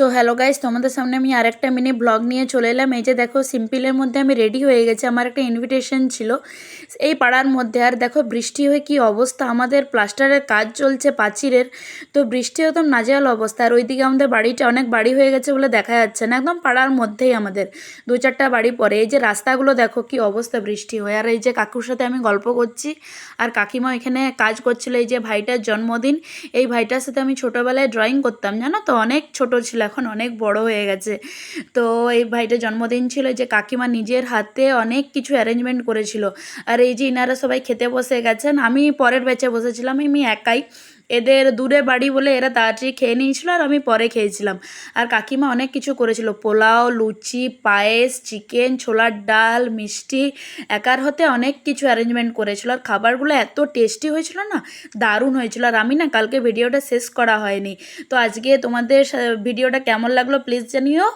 So hello guys তোমাদের সামনে আমি আরেকটা মিনি ব্লগ নিয়ে চলে এলাম। এই যে দেখো সিম্পলের মধ্যে আমি রেডি হয়ে গেছি। আমার একটা ইনভিটেশন ছিল। এই পাড়ার মধ্যে, আর দেখো, বৃষ্টি হয়ে কি অবস্থা? আমাদের প্লাস্টারের কাজ চলছে পাচিরের। তো বৃষ্টি একদম নাজেহাল অবস্থা। আর ওইদিকে আমাদের বাড়িটা, অনেক বাড়ি হয়ে গেছে বলে দেখা যাচ্ছে না। একদম পাড়ার মধ্যেই আমাদের। দু চারটা বাড়ি পরে এই যে রাস্তাগুলো, দেখো, কি অবস্থা বৃষ্টি হয়ে। আর এই যে কাকুর সাথে আমি গল্প করছি। আর কাকিমা এখানে কাজ করছিল। এই যে ভাইটার জন্মদিন। এই ভাইটার সাথে আমি ছোটোবেলায় ড্রয়িং করতাম, জানো তো? অনেক ছোট ছিল এখন অনেক বড় হয়ে গেছে। তো এই ভাইটার জন্মদিন ছিল যে কাকিমা নিজের হাতে অনেক কিছু অ্যারেঞ্জমেন্ট করেছিল। আর এই যে ইনারা সবাই খেতে বসে গেছেন, আমি পরের বেঁচে বসেছিলাম, আমি একাই। এদের দূরে বাড়ি বলে এরা তাড়াতাড়ি খেয়ে নিয়েছিল আর আমি পরে খেয়েছিলাম। আর কাকিমা অনেক কিছু করেছিল। পোলাও, লুচি, পায়েস, চিকেন, ছোলার ডাল, মিষ্টি, একার হতে অনেক কিছু অ্যারেঞ্জমেন্ট করেছিল। আর খাবারগুলো এত টেস্টি হয়েছিল না, দারুণ হয়েছিল। আর আমি না কালকে ভিডিওটা শেষ করা হয়নি। তো আজকে তোমাদের ভিডিওটা কেমন লাগল প্লিজ জানিও।